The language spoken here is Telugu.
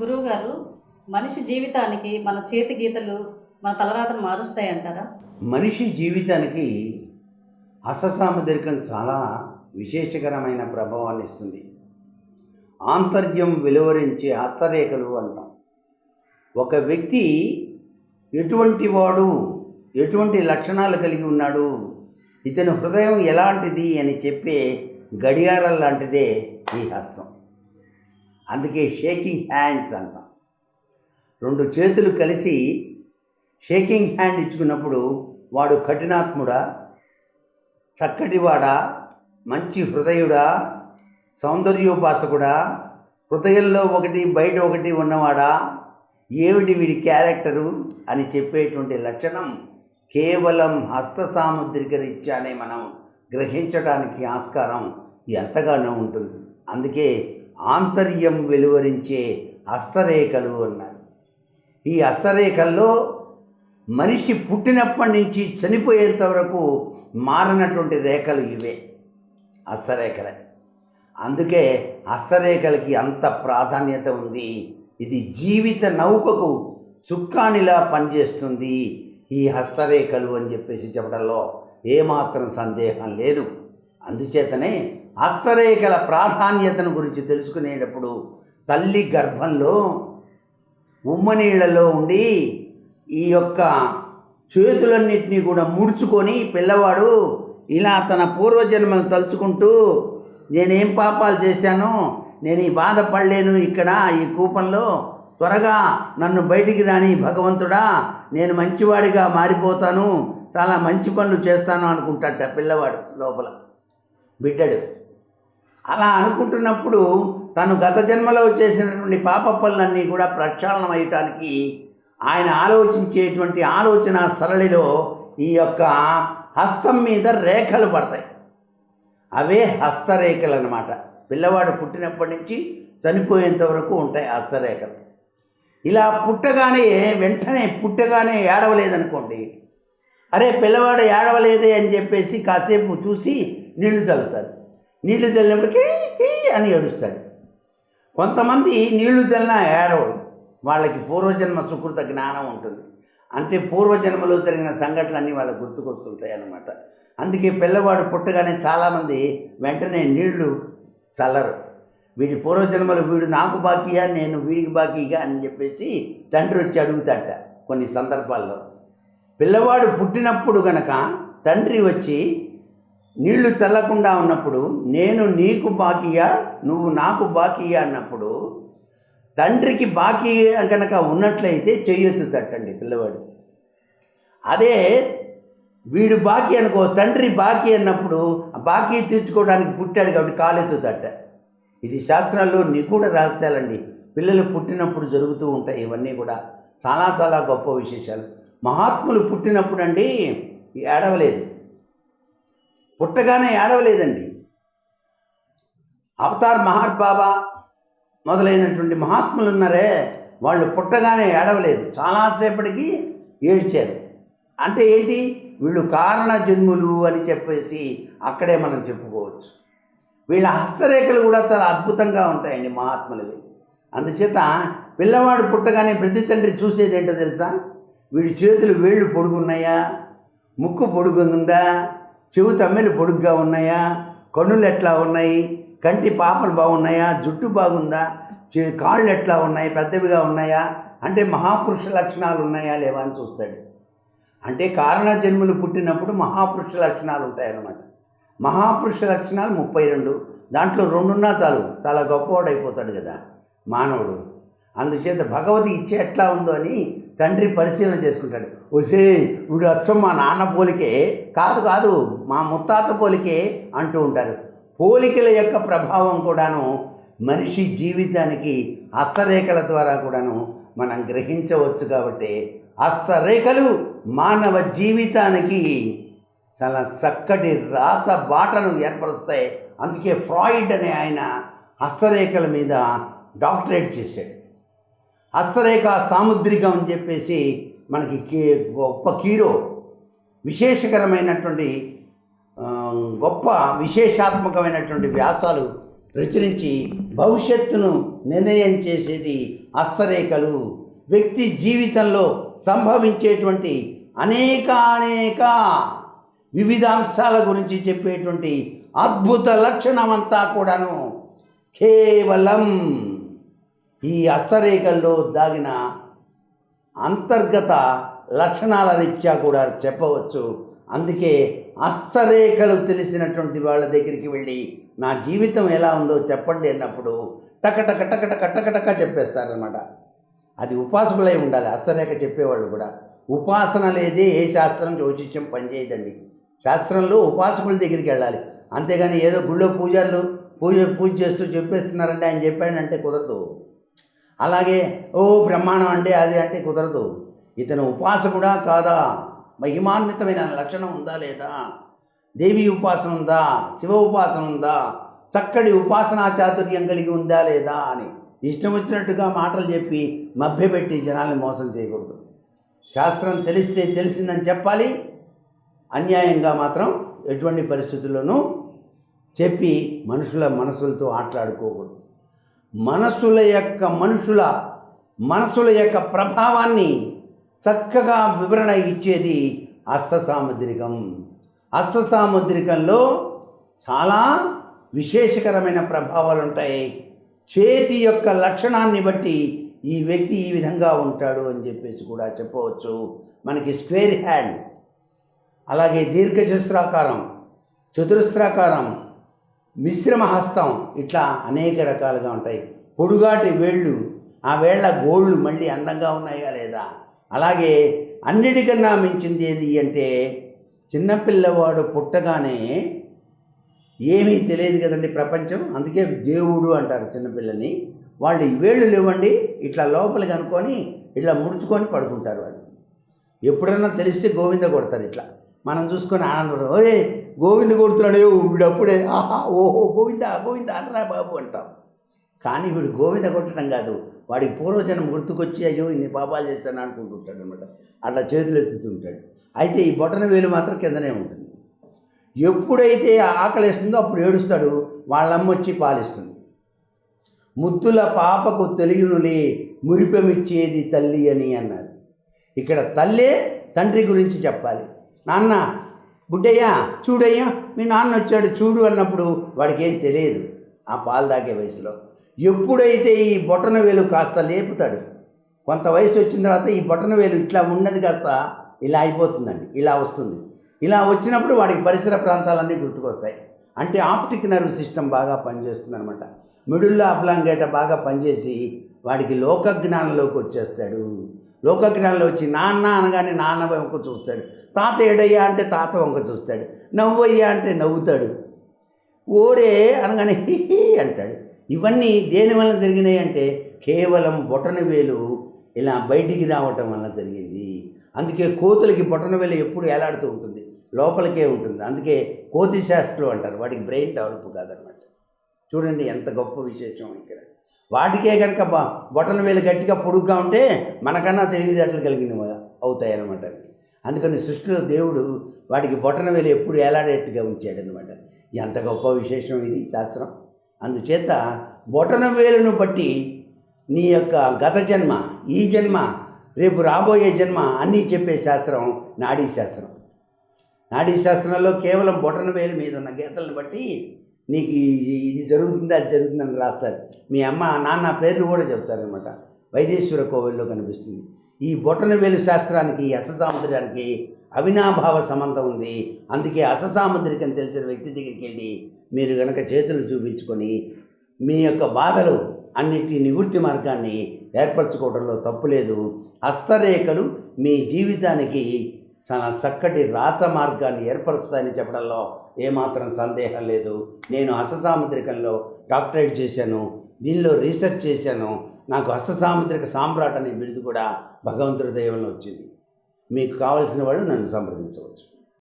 గురువుగారు మనిషి జీవితానికి మన చేతి గీతలు మన తలరాతను మారుస్తాయి అంటారా మనిషి జీవితానికి హస్తసాముద్రికం చాలా విశేషకరమైన ప్రభావాన్ని ఇస్తుంది. ఆంతర్యం వెలువరించే హస్తరేఖలు అంటాం. ఒక వ్యక్తి ఎటువంటి వాడు ఎటువంటి లక్షణాలు కలిగి ఉన్నాడు ఇతని హృదయం ఎలాంటిది అని చెప్పే గడియారం లాంటిదే ఈ హస్తం. అందుకే షేకింగ్ హ్యాండ్స్ అంటాం. రెండు చేతులు కలిసి షేకింగ్ హ్యాండ్ ఇచ్చుకున్నప్పుడు వాడు కఠినాత్ముడా చక్కటివాడా మంచి హృదయుడా సౌందర్యోపాసకుడా హృదయంలో ఒకటి బయట ఒకటి ఉన్నవాడా ఏమిటి వీడి క్యారెక్టరు అని చెప్పేటువంటి లక్షణం కేవలం హస్త సాముద్రిక రీత్యానే మనం గ్రహించడానికి ఆస్కారం ఎంతగానో ఉంటుంది. అందుకే ఆంతర్యం వెలువరించే హస్తరేఖలు అన్నారు. ఈ హస్తరేఖల్లో మనిషి పుట్టినప్పటి నుంచి చనిపోయేంత వరకు మారినటువంటి రేఖలు ఇవే హస్తరేఖలే. అందుకే హస్తరేఖలకి అంత ప్రాధాన్యత ఉంది. ఇది జీవిత నౌకకు చుక్కానిలా పనిచేస్తుంది ఈ హస్తరేఖలు అని చెప్పేసి చెప్పడంలో ఏమాత్రం సందేహం లేదు. అందుచేతనే హస్తరేఖల ప్రాధాన్యతను గురించి తెలుసుకునేటప్పుడు తల్లి గర్భంలో ఉమ్మనీళ్ళలో ఉండి ఈ యొక్క చేతులన్నింటినీ కూడా ముడుచుకొని పిల్లవాడు ఇలా తన పూర్వజన్మను తలుచుకుంటూ నేనేం పాపాలు చేశాను నేను ఈ బాధపడలేను ఇక్కడ ఈ కూపంలో. త్వరగా నన్ను బయటికి రాని భగవంతుడా నేను మంచివాడిగా మారిపోతాను చాలా మంచి పనులు చేస్తాను అనుకుంటాట పిల్లవాడు లోపల. బిడ్డడు. అలా అనుకుంటున్నప్పుడు తను గత జన్మలో చేసినటువంటి పాప పనులన్నీ కూడా ప్రక్షాళనం అయ్యటానికి ఆయన ఆలోచించేటువంటి ఆలోచన సరళిలో ఈ యొక్క హస్తం మీద రేఖలు పడతాయి. అవే హస్తరేఖలు అన్నమాట పిల్లవాడు పుట్టినప్పటి నుంచి చనిపోయేంత వరకు ఉంటాయి హస్తరేఖలు. ఇలా పుట్టగానే వెంటనే పుట్టగానే ఏడవలేదనుకోండి. అరే పిల్లవాడు ఏడవలేదే అని చెప్పేసి కాసేపు చూసి నీళ్ళు చల్లుతారు. నీళ్ళు చల్లినప్పటికీ కీ అని ఏడుస్తాడు. కొంతమంది నీళ్ళు చల్లినా ఏడవడు. వాళ్ళకి పూర్వజన్మ సుకృత జ్ఞానం ఉంటుంది. అంటే పూర్వజన్మలో జరిగిన సంఘటనలన్నీ వాళ్ళకి గుర్తుకొస్తుంటాయి అన్నమాట. అందుకే పిల్లవాడు పుట్టగానే చాలామంది వెంటనే నీళ్ళు చల్లరు. వీడి పూర్వజన్మలు వీడు నాకు బాకీయా నేను వీడికి బాకీగా అని చెప్పేసి తండ్రి వచ్చి అడుగుతాట కొన్ని సందర్భాల్లో. పిల్లవాడు పుట్టినప్పుడు గనక తండ్రి వచ్చి నీళ్ళు చల్లకుండా ఉన్నప్పుడు నేను నీకు బాకీయా నువ్వు నాకు బాకీయా అన్నప్పుడు తండ్రికి బాకీ కనుక ఉన్నట్లయితే చెయ్యొత్తుతట్టండి పిల్లవాడు. అదే వీడు బాకీ అనుకో తండ్రి బాకీ అన్నప్పుడు బాకీ తీర్చుకోవడానికి పుట్టాడు కాబట్టి కాలెత్తుతట్ట ఇది శాస్త్రాల్లో నిగూఢ రహస్యాలండి. పిల్లలు పుట్టినప్పుడు జరుగుతూ ఉంటాయి ఇవన్నీ కూడా. చాలా చాలా గొప్ప విశేషాలు. మహాత్ములు పుట్టినప్పుడు అండి ఏడవలేదు. పుట్టగానే ఏడవలేదండి. అవతార్ మహార్ బాబా మొదలైనటువంటి మహాత్ములు ఉన్నారే వాళ్ళు పుట్టగానే ఏడవలేదు. చాలాసేపటికి ఏడ్చారు. అంటే ఏంటి? వీళ్ళు కారణ జన్ములు అని చెప్పేసి అక్కడే మనం చెప్పుకోవచ్చు. వీళ్ళ హస్తరేఖలు కూడా చాలా అద్భుతంగా ఉంటాయండి మహాత్ములవి. అందుచేత పిల్లవాడు పుట్టగానే ప్రతి తండ్రి చూసేది ఏంటో తెలుసా? వీడి చేతులు వేళ్ళు పొడుగున్నాయా? ముక్కు పొడుగుందా? చెవు తమ్మెలు పొడుగ్గా ఉన్నాయా? కన్నులు ఎట్లా ఉన్నాయి? కంటి పాపలు బాగున్నాయా? జుట్టు బాగుందా? కాళ్ళు ఎట్లా ఉన్నాయి? పెద్దవిగా ఉన్నాయా? అంటే మహాపురుష లక్షణాలు ఉన్నాయా లేవా అని చూస్తాడు. అంటే కారణ జన్మలు పుట్టినప్పుడు మహాపురుష లక్షణాలు ఉంటాయన్నమాట. మహాపురుష లక్షణాలు ముప్పై రెండు దాంట్లో రెండున్నా చాలు. చాలా గొప్పవాడు అయిపోతాడు కదా మానవుడు. అందుచేత భగవతి ఇచ్చే ఎట్లా ఉందో అని తండ్రి పరిశీలన చేసుకుంటాడు. ఒసే వీడు అచ్చం మా నాన్న పోలికే కాదు కాదు మా ముత్తాత పోలికే అంటూ ఉంటారు. పోలికల యొక్క ప్రభావం కూడాను మనిషి జీవితానికి హస్తరేఖల ద్వారా కూడాను మనం గ్రహించవచ్చు కాబట్టి హస్తరేఖలు మానవ జీవితానికి చాలా చక్కటి రాత బాటను ఏర్పరుస్తాయి. అందుకే ఫ్రాయిడ్ అనే ఆయన హస్తరేఖల మీద డాక్టరేట్ చేశాడు. హస్తరేఖ సాముద్రికం అని చెప్పేసి మనకి కీ గొప్ప కీరో. విశేషకరమైనటువంటి గొప్ప విశేషాత్మకమైనటువంటి వ్యాసాలు రచరించి భవిష్యత్తును నిర్ణయం చేసేది హస్తరేఖలు వ్యక్తి జీవితంలో సంభవించేటువంటి అనేక అనేక వివిధ అంశాల గురించి చెప్పేటువంటి అద్భుత లక్షణమంతా కూడాను కేవలం ఈ అస్తరేఖల్లో దాగిన అంతర్గత లక్షణాల రీత్యా కూడా చెప్పవచ్చు. అందుకే అస్తరేఖలు తెలిసినటువంటి వాళ్ళ దగ్గరికి వెళ్ళి నా జీవితం ఎలా ఉందో చెప్పండి అన్నప్పుడు టకటక టకటక టకటక చెప్పేస్తారనమాట అది ఉపాసకులై ఉండాలి అస్తరేఖ చెప్పేవాళ్ళు కూడా. ఉపాసన లేదే ఏ శాస్త్రం జ్యోతిష్యం పనిచేయదండి. శాస్త్రంలో ఉపాసకుల దగ్గరికి వెళ్ళాలి. అంతేగాని ఏదో గుళ్ళో పూజలు పూజ పూజ చేస్తూ చెప్పేస్తున్నారంటే ఆయన చెప్పాడంటే కుదరదు. అలాగే ఓ బ్రహ్మాండం అంటే అది అంటే కుదరదు. ఇతను ఉపాసకుడా కాదా? మహిమాన్వితమైన లక్షణం ఉందా లేదా? దేవి ఉపాసన ఉందా? శివ ఉపాసన ఉందా? చక్కటి ఉపాసనా చాతుర్యం కలిగి ఉందా లేదా అని ఇష్టం వచ్చినట్టుగా మాటలు చెప్పి మభ్యపెట్టి జనాల్ని మోసం చేయకూడదు. శాస్త్రం తెలిస్తే తెలిసిందని చెప్పాలి. అన్యాయంగా మాత్రం ఎటువంటి పరిస్థితుల్లోనూ చెప్పి మనుషుల మనసులతో ఆటలాడుకోకూడదు. మనసుల యొక్క మనుషుల మనసుల యొక్క ప్రభావాన్ని చక్కగా వివరణ ఇచ్చేది హస్త సాముద్రికం హస్త సాముద్రికంలో చాలా విశేషకరమైన ప్రభావాలు ఉంటాయి. చేతి యొక్క లక్షణాన్ని బట్టి ఈ వ్యక్తి ఈ విధంగా ఉంటాడు అని చెప్పేసి కూడా చెప్పవచ్చు. మనకి స్క్వేర్ హ్యాండ్ అలాగే దీర్ఘచతుస్రాకారం చతురస్రాకారం మిశ్రమ హస్తం ఇట్లా అనేక రకాలుగా ఉంటాయి. పొడుగాటి వేళ్ళు ఆ వేళ్ళ గోళ్ళు మళ్ళీ అందంగా ఉన్నాయా లేదా? అలాగే అన్నిటికన్నా మించింది ఏది అంటే చిన్నపిల్లవాడు పుట్టగానే ఏమీ తెలియదు కదండి ప్రపంచం. అందుకే దేవుడు అంటారు చిన్నపిల్లని వాళ్ళు వేళ్ళు లేవండి ఇట్లా లోపలికి అనుకొని ఇట్లా ముడుచుకొని పడుకుంటారు వాళ్ళు. ఎప్పుడన్నా తెలిస్తే గోవింద కొడతారు ఇట్లా. మనం చూసుకొని ఆనందపడతాం ఓరే గోవింద కొడుతున్నాడు వీడు అప్పుడే ఆహా ఓహో గోవింద గోవింద అంటరా బాబు అంటాం. కానీ వీడు గోవింద కొట్టడం కాదు వాడికి పూర్వజన్మ గుర్తుకొచ్చి అయ్యో ఇన్ని పాపాలు చేస్తాను అనుకుంటుంటాడు అనమాట అట్లా చేతులు ఎత్తుతుంటాడు అయితే ఈ బొటన వేలు మాత్రం కిందనే ఉంటుంది. ఎప్పుడైతే ఆకలిస్తుందో అప్పుడు ఏడుస్తాడు వాళ్ళమ్మ వచ్చి పాలిస్తుంది. ముద్దుల పాపకు తెలియనులే మురిపెమిచ్చేది తల్లి అని అన్నారు ఇక్కడ తల్లే తండ్రి గురించి చెప్పాలి. నాన్న బుడ్డయ్యా చూడయ్యా మీ నాన్న వచ్చాడు చూడు అన్నప్పుడు వాడికి ఏం తెలియదు. ఆ పాలు తాగే వయసులో. ఎప్పుడైతే ఈ బొటన వేలు కాస్త లేపుతాడు కొంత వయసు వచ్చిన తర్వాత ఈ బొటన వేలు ఇట్లా ఉన్నది కాస్త ఇలా అయిపోతుందండి ఇలా వస్తుంది. ఇలా వచ్చినప్పుడు వాడికి పరిసర ప్రాంతాలన్నీ గుర్తుకొస్తాయి. అంటే ఆప్టిక్ నర్వ్ సిస్టమ్ బాగా పనిచేస్తుంది అనమాట మిడుల్లో అబ్లాంగేట బాగా పనిచేసి వాడికి లోక జ్ఞానంలోకి వచ్చేస్తాడు. లోక జ్ఞానంలో వచ్చి నాన్న అనగానే నాన్న వంక చూస్తాడు. తాత ఏడయ్యా అంటే తాత వంక చూస్తాడు. నవ్వయ్యా అంటే నవ్వుతాడు. ఓరే అనగానే హిహి అంటాడు. ఇవన్నీ దేని వల్ల జరిగినాయి అంటే కేవలం బొటన వేలు ఇలా బయటికి రావటం వల్ల జరిగింది. అందుకే కోతులకి బొటన వేలు ఎప్పుడు ఎలాడుతూ ఉంటుంది. లోపలికే ఉంటుంది. అందుకే కోతి శాస్త్రులు అంటారు. వాడికి బ్రెయిన్ డెవలప్ కాదనమాట. చూడండి ఎంత గొప్ప విశేషం ఇక్కడ. వాటికే కనుక బొటన వేలు గట్టిగా పొడుగ్గా ఉంటే మనకన్నా తెలివితేటలు కలిగిన అవుతాయన్నమాట అవి. అందుకని సృష్టిలో దేవుడు వాడికి బొటన వేలు ఎప్పుడు ఏలాడేట్టుగా ఉంచాడనమాట ఎంత గొప్ప విశేషం ఇది శాస్త్రం. అందుచేత బొటన వేలును బట్టి నీ యొక్క గత జన్మ ఈ జన్మ రేపు రాబోయే జన్మ అన్నీ చెప్పే శాస్త్రం నాడీ శాస్త్రం. నాడీ శాస్త్రంలో కేవలం బొటన వేలు మీద ఉన్న గీతలను బట్టి నీకు ఇది జరుగుతుంది అది జరుగుతుందని రాస్తారు. మీ అమ్మ నాన్న పేర్లు కూడా చెప్తారనమాట వైదేశ్వర కోవిల్లో కనిపిస్తుంది. ఈ బొటనవేలు శాస్త్రానికి అససాముద్రానికి అవినాభావ సంబంధం ఉంది. అందుకే అససాముద్రికం తెలిసిన వ్యక్తి దగ్గరికి వెళ్ళి మీరు గనక చేతులు చూపించుకొని మీ యొక్క బాధలు అన్నిటి నివృత్తి మార్గాన్ని ఏర్పరచుకోవడంలో తప్పు లేదు. హస్తరేఖలు మీ జీవితానికి చాలా చక్కటి రాచ మార్గాన్ని ఏర్పరుస్తాయని చెప్పడంలో ఏమాత్రం సందేహం లేదు. నేను హస్తసాముద్రికంలో డాక్టరేట్ చేశాను. దీనిలో రీసెర్చ్ చేశాను. నాకు హస్తసాముద్రిక సామ్రాట్ అనే బిరుదు కూడా భగవంతుడి దైవంలో వచ్చింది. మీకు కావలసిన వాళ్ళు నన్ను సంప్రదించవచ్చు.